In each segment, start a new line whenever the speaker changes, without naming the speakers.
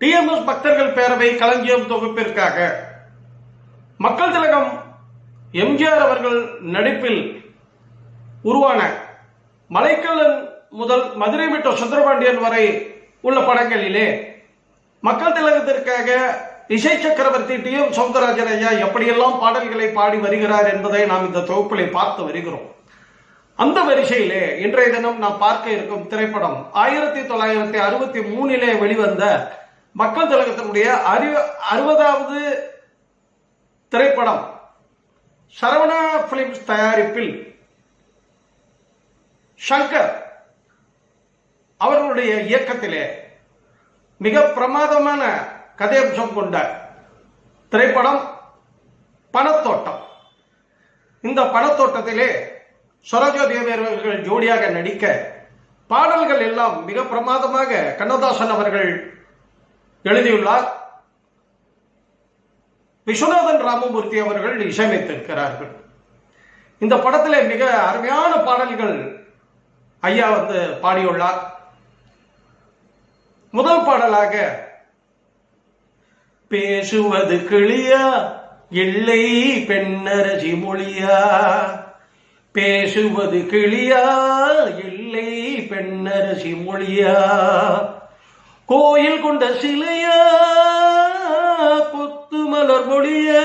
TMS பக்தர்கள் பேரவை களஞ்சியம் தொகுப்பிற்காக மக்கள் திலகம் எம்ஜிஆர் அவர்கள் நடிப்பில் உருவான மலைக்கல்லன் முதல் மதுரை மெட்ரோ சுந்தரபாண்டியன் வரை உள்ள படங்களிலே மக்கள் திலகத்திற்காக இசை சக்கரவர்த்தி டி எம் சௌந்தரராஜன் ஐயா எப்படியெல்லாம் பாடல்களை பாடி வருகிறார் என்பதை நாம் இந்த தொகுப்பிலே பார்த்து வருகிறோம். அந்த வரிசையிலே இன்றைய தினம் நாம் பார்க்க இருக்கும் திரைப்படம் ஆயிரத்தி தொள்ளாயிரத்தி அறுபத்தி மூணிலே வெளிவந்த மக்கள் திலகத்தினுடைய அறு அறுபதாவது திரைப்படம் சரவணா பிலிம்ஸ் தயாரிப்பில் சங்கர் அவர்களுடைய இயக்கத்திலே மிக பிரமாதமான கதையம்சம் கொண்ட திரைப்படம் பணத்தோட்டம். இந்த பணத்தோட்டத்திலே சரோஜா அவர்கள் ஜோடியாக நடிக்க பாடல்கள் எல்லாம் மிக பிரமாதமாக கண்ணதாசன் அவர்கள் எழுதியுள்ளார். விஸ்வநாதன் ராமமூர்த்தி அவர்கள் இசையமைத்திருக்கிறார்கள் இந்த படத்தில் மிக அருமையான பாடல்கள் ஐயா வந்து பாடியுள்ளார். முதல் பாடலாக பேசுவது கிளியா இல்லை பெண்ணரசி மொழியா? பேசுவது கிளியா இல்லை பெண்ணரசி மொழியா? கோயில் கொண்ட சிலையா கொத்து மலர் மொழியா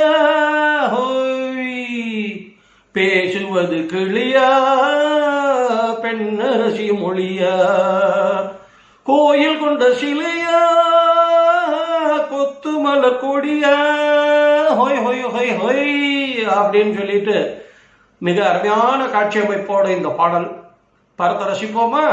ஹோய் பேசுவது கிளியா பெண்ணரசி மொழியா. கோயில் கொண்ட சிலையா கொத்து மலர் கொடியா ஹொய் ஹொய் ஹொய் ஹொய் அப்படின்னு சொல்லிட்டு மிக அருமையான காட்சி அமைப்போட இந்த பாடல். பரத்த ரசிப்போமா?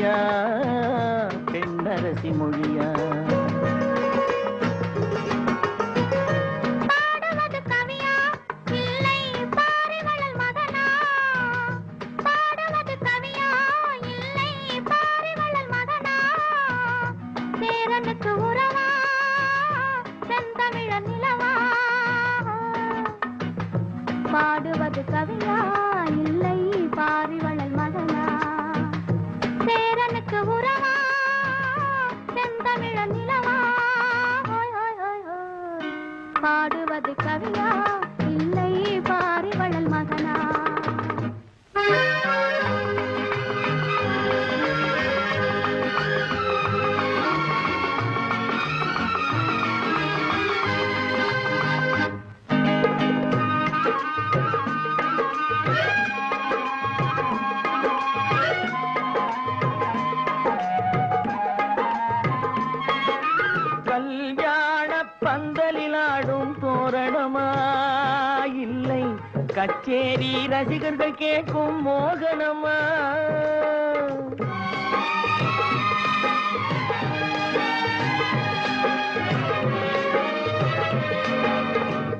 மொழியா? பெண்ணரசி மொழியா?
பாடுவது கவியா? இல்லை பாடுவது
கேட்கும் மோகனமா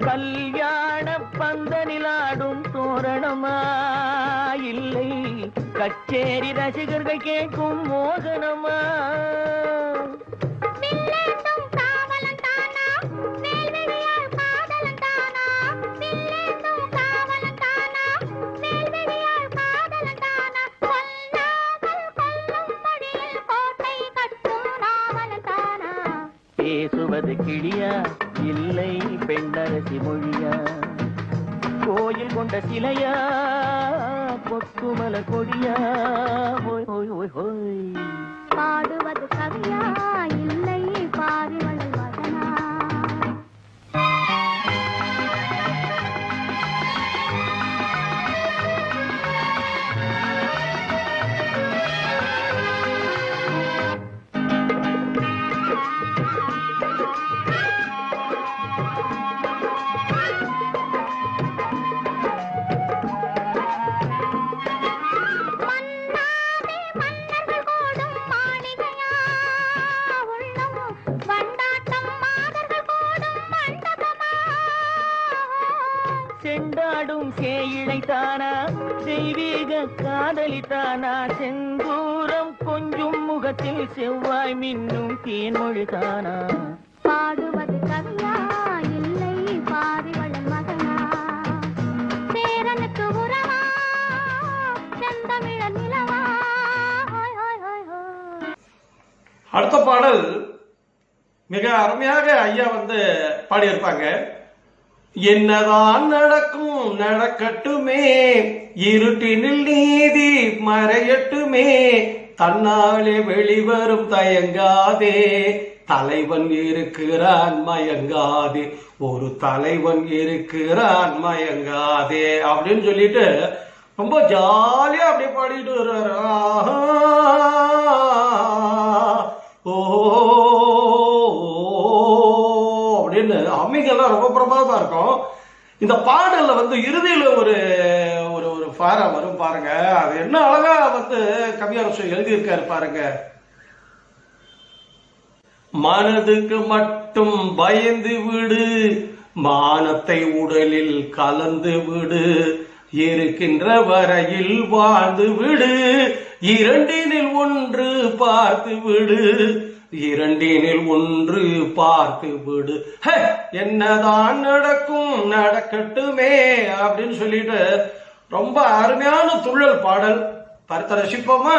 கல்யாண பந்தனிலாடும் தோரணமா இல்லை கச்சேரி ரசிகர்கள் கேட்கும் மோகனமா பேசுவது கிளியா? இல்லை பெண்ணரசி மொழியா? கோயில் கொண்ட சிலையா? கொக்குமல கொடியா? ஹோய் ஹோய் ஹோய் ஹோய்
பாடுவது கவியா?
செந்தூரம் கொஞ்சும் முகத்தில் செவ்வாய் மின்னும் தேன்மொழி தானா?
பாடுவது கவியா? இல்லை பாரிவளன் மகனா? சேரனுக்கு உறவா செந்தமிழன் நிலவா? ஹோய் ஹோய் ஹோய் ஹோய்.
அடுத்த பாடல் மிக அருமையாக ஐயா வந்து பாடியிருப்பாங்க. என்னதான் நடக்கும் நடக்கட்டுமே. இருட்டினில் நீதி மறையட்டுமே. தன்னாலே வெளிவரும் தயங்காதே. தலைவன் இருக்கிறான் மயங்காதே. ஒரு தலைவன் இருக்கிறான் மயங்காதே. அப்படின்னு சொல்லிட்டு ரொம்ப ஜாலியா அப்படி பாடிட்டு வர்றாரு. ஓ அப்படின்னு ரொம்ப பிரமாதமா இருக்கும். இந்த பாடல்ல வந்து இறுதியில ஒரு ஒரு ஒரு ஃபாரா வரும் பாருங்க. அது என்ன அழகா வந்து கவியரசு எழுதியிருக்காரு பாருங்க. மனதுக்கு மட்டும் பயந்து விடு மானத்தை உடலில் கலந்து விடு இருக்கின்ற வரையில் வாழ்ந்து விடு இரண்டினில் ஒன்று பார்த்து விடு. இரண்டினில் ஒன்று பார்த்து விடு. என்னதான் நடக்கும் நடக்கட்டுமே அப்படின்னு சொல்லிட்டு ரொம்ப அருமையான துள்ளல் பாடல். பார்த்து ரசிப்போமா?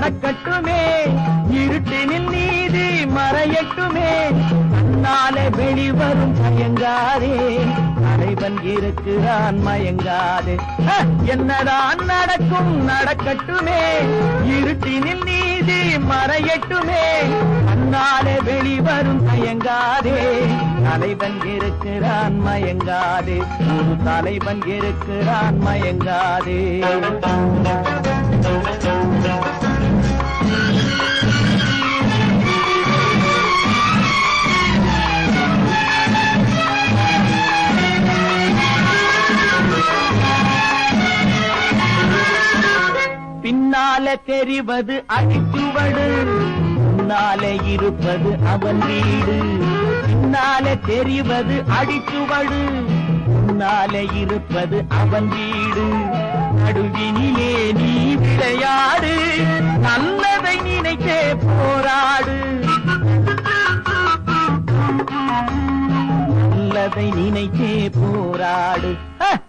நடக்கட்டுமே. இருட்டினில் நீதி மறையட்டுமே. நாளை வெளிவரும் மயங்காதே தலைவன் இருக்கிறான் மயங்காதே. என்னதான் நடக்கும் நடக்கட்டுமே. இருட்டினில் நீதி மறையட்டுமே. அந்நாளே வெளிவரும் மயங்காதே தலைவன் இருக்கிறான் மயங்காதே. ஒரு தலைவன் இருக்கிறான் மயங்காதே. பின்னாலே தெரிவது அடிச்சுவடு. முன்னாலே இருப்பது அவன் வீடு. பின்னாலே தெரிவது அடிச்சுவடு. முன்னாலே இருப்பது அவன் வீடு. நடுவினிலே நீ விளையாடு. நல்லதை நினைத்தே போராடு. நல்லதை நினைத்தே போராடு. ஹ!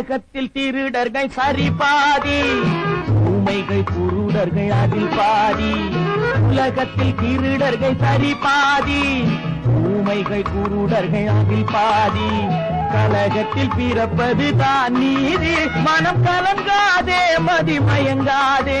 உலகத்தில் திருடர்கள் சரி பாதி. ஊமைகள் குருடர்கள் அதில் பாதி. உலகத்தில் திருடர்கள் சரி பாதி. ஊமைகள் குருடர்கள் அதில் பாதி. கலகத்தில் பிறப்பது தான் நீதி. மனம் கலங்காதே மதிமயங்காதே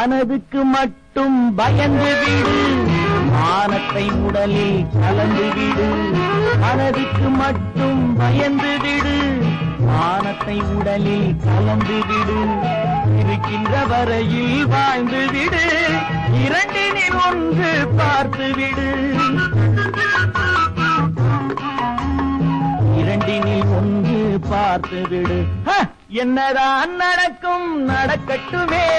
மனதுக்கு மட்டும் பயந்து விடு. மானத்தை உடலில் கலந்து விடு. மனதுக்கு மட்டும் பயந்து விடு. மானத்தை உடலில் கலந்து விடு. இருக்கின்ற வரையில் வாழ்ந்து விடு. இரண்டினில் ஒன்று பார்த்து விடு. இரண்டினில் ஒன்று பார்த்து விடு. என்னதான் நடக்கும்? நடக்கட்டுமே.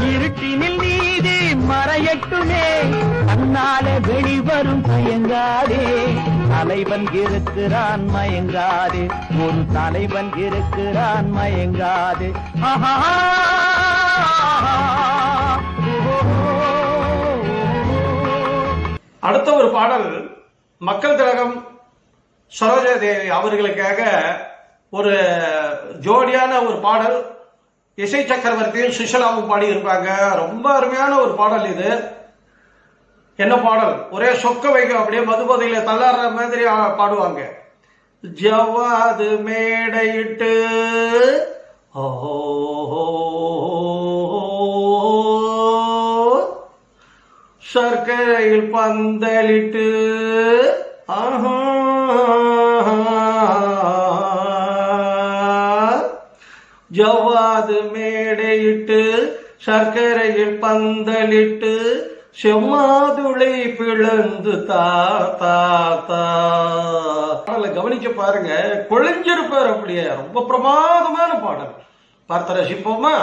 இருட்டினில் நீதி மறையட்டுமே. தன்னாலே வெளிவரும் தயங்காதே. தலைவன் இருக்கிறான் மயங்காதே. ஒரு தலைவன் இருக்கிறான் மயங்காதே. ஆஹா!
அடுத்த ஒரு பாடல் மக்கள் திலகம் சரோஜாதேவி அவர்களுக்காக ஒரு ஜோடியான ஒரு பாடல். இசை சக்கரவர்த்தியும் சுஷலாவும் பாடி இருப்பாங்க ரொம்ப அருமையான ஒரு பாடல் இது. என்ன பாடல்? ஒரே சொக்க வைக்க அப்படியே மதுபதையில தள்ளாடுற மாதிரி பாடுவாங்க. ஜவாது மேடையிட்டு சர்க்கரையில் பந்தலிட்டு ஆஹா. ஜவ்வாது மேடையிட்டு சர்க்கரையில் பந்தலிட்டு செம்மாதுளை பிளந்து தா தா பாடலை பாருங்க. கொழிஞ்சிருப்பார் அப்படியே. ரொம்ப பிரமாதமான பாடல். பார்த்து ரசிப்போமா?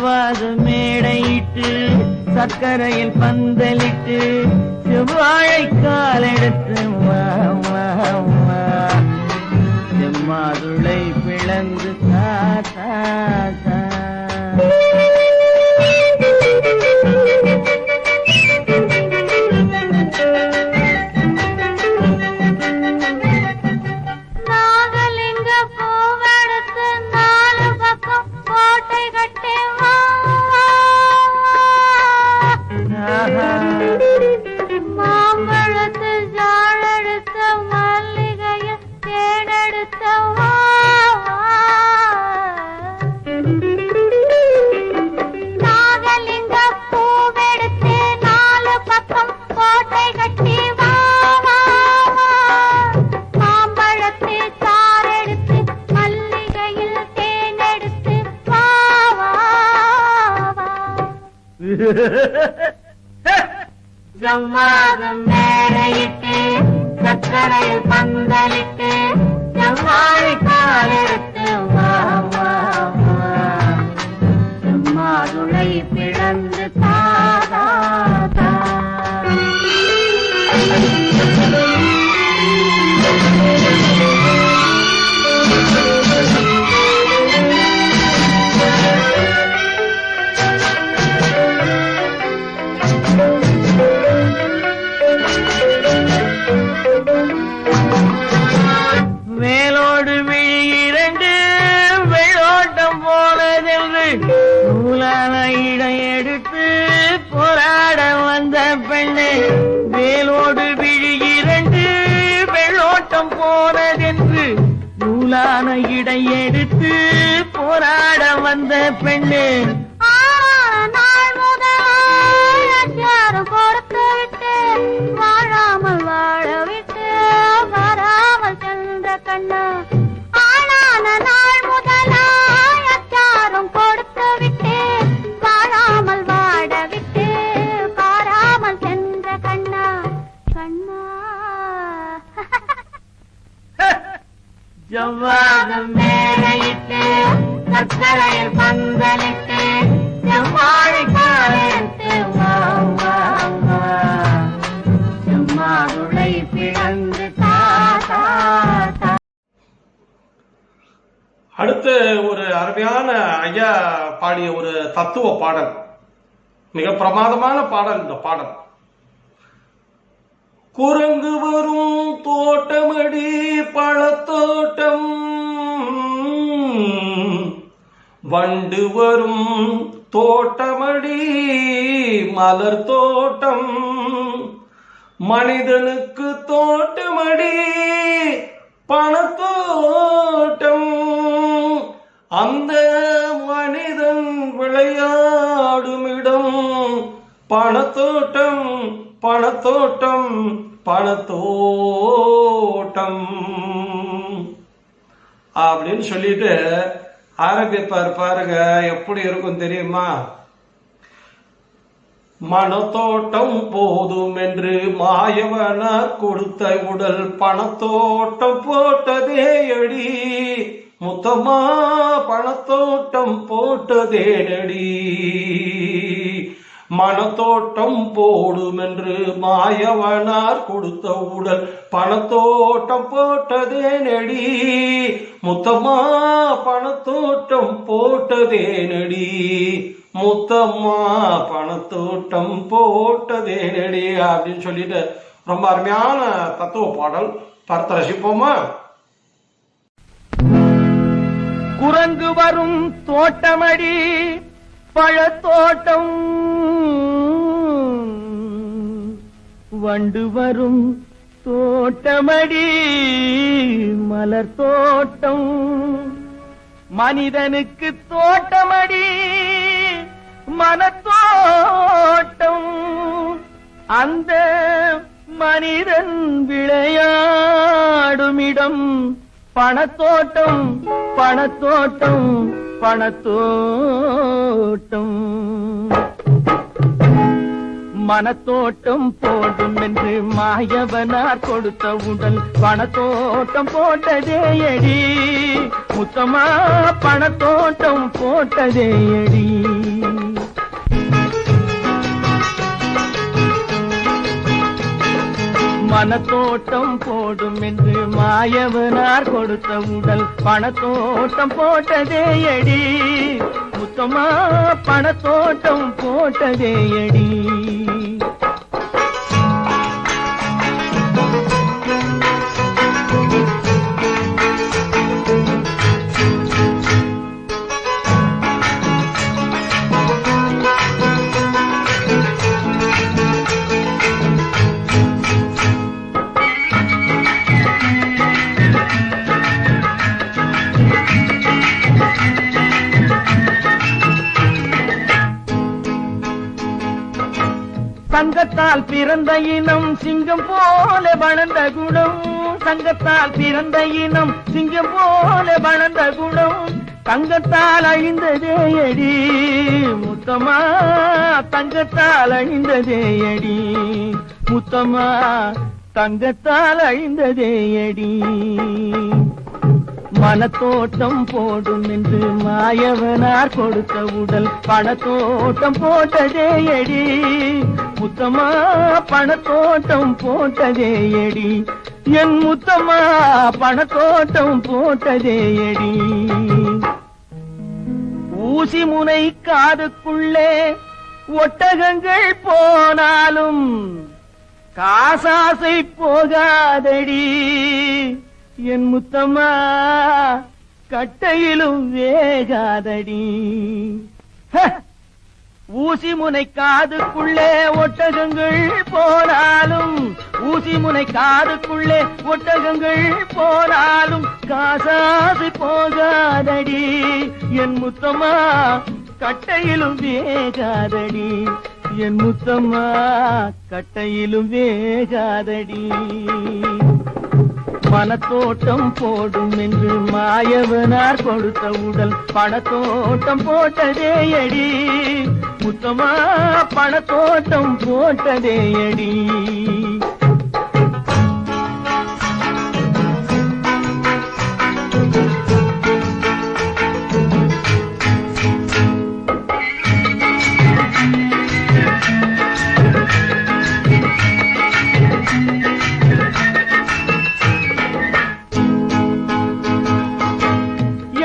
ஜவ்வாது மேடையிட்டு சர்க்கரையில் பந்தலிட்டு செவ்வாழை காலெடுத்து வா, செம்மாதுளை பிளந்து தா,
ஜவ்வாதம் மேடையிட்டு சக்கரையில் பந்தலிட்டு செவ்வாய் காலெடுத்து
ஐயா பாடிய ஒரு தத்துவ பாடல் மிக பிரமாதமான பாடல் இந்த பாடல். குரங்கு வரும் தோட்டமடி பழத்தோட்டம் வண்டு வரும் தோட்டமடி மலர் தோட்டம் மனிதனுக்கு தோட்டமடி பணத்தோட்டம். அந்த மனிதன் விளையாடும் இடம் பணத்தோட்டம் பணத்தோட்டம் பணத்தோட்டம். அப்படின்னு சொல்லிட்டு ஆரம்பிப்பார் பாருங்க எப்படி இருக்கும் தெரியுமா? மனத்தோட்டம் போதும் என்று மாயவன கொடுத்த உடல் பணத்தோட்டம் போட்டதே அடி முத்தமா பணத்தோட்டம் போட்டதேனடி. மனத்தோட்டம் போடும் என்று மாயவனார் கொடுத்த உடல் பணத்தோட்டம் போட்டதே நடி முத்தம்மா பணத்தோட்டம் போட்டதே நடி முத்தம்மா பணத்தோட்டம் போட்டதே நடி அப்படின்னு சொல்லிட்டு ரொம்ப அருமையான தத்துவ பாடல். பார்த்து ரசிப்போமா?
குரங்கு வரும் தோட்டமடி பழத்தோட்டம். வண்டு வரும் தோட்டமடி மலர் தோட்டம். மனிதனுக்கு தோட்டமடி மனத்தோட்டம். அந்த மனிதன் விளையாடுமிடம் பணத்தோட்டம் பணத்தோட்டம் பணத்தோட்டம். மனத்தோட்டம் போடும் என்று மாயவனார் கொடுத்த உடல் பணத்தோட்டம் போட்டதே எடி. முத்தமா பணத்தோட்டம் போட்டதே எடி. பணத்தோட்டம் போடும் என்று மாயவனார் கொடுத்த உடல். பணத்தோட்டம் போட்டதே எடி. முத்தமா பணத்தோட்டம் போட்டதே எடி. சங்கத்தால் பிறந்த இனம் சிங்கம் போல வளர்ந்த குணம். சங்கத்தால் பிறந்த இனம் சிங்கம் போல வளர்ந்த குணம். தங்கத்தால் அழிந்ததே அடி முத்தமா தங்கத்தால் அழிந்ததே அடி. முத்தமா தங்கத்தால் அழிந்ததே அடி. மனத்தோட்டம் போடும் என்று மாயவனார் கொடுத்த உடல் பணத்தோட்டம் போட்டதே எடி முத்தமா பணத்தோட்டம் போட்டதே எடி. என் முத்தமா பணத்தோட்டம் போட்டதே எடி. ஊசி முனை காதுக்குள்ளே ஒட்டகங்கள் போனாலும் காசாசை போகாதடி. என் முத்தம்மா கட்டையிலும் வேகாதடி. ஹ! ஊசி முனை காதுக்குள்ளே ஒட்டகங்கள் போனாலும் ஊசி முனை காதுக்குள்ளே ஒட்டகங்கள் போனாலும் காசாது போகாதடி என் முத்தம்மா கட்டையிலும் வேகாதடி என் முத்தம்மா கட்டையிலும் வேகாதடி. மனத்தோட்டம் போடும் என்று மாயவனார் கொடுத்த உடல் பணத்தோட்டம் போட்டதே அடி முத்தமா பணத்தோட்டம் போட்டதே அடி.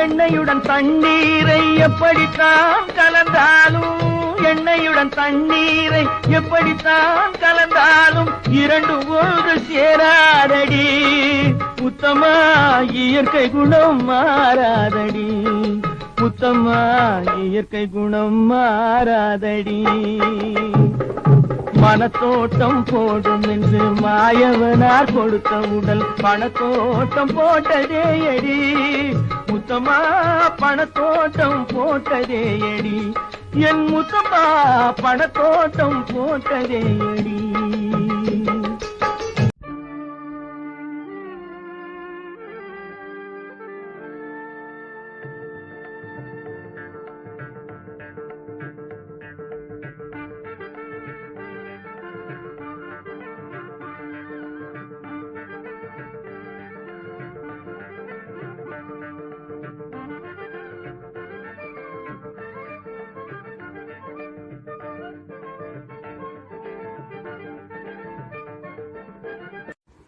எண்ணெயுடன் தண்ணீரை எப்படித்தான் தண்ணீரை எப்படித்தான் கலந்தாலும் இரண்டு ஒன்று சேராதடி. உத்தமா இயற்கை குணம் மாறாதடி. உத்தமா இயற்கை குணம் மாறாதடி. மனத்தோட்டம் போடும் என்று மாயவனார் கொடுத்த உடல் பணத்தோட்டம் போட்டதே எடி முத்தமா பணத்தோட்டம் போட்டதே எடி என் முத்தப்பா படத்தோட்டம் போட்டதே அடி.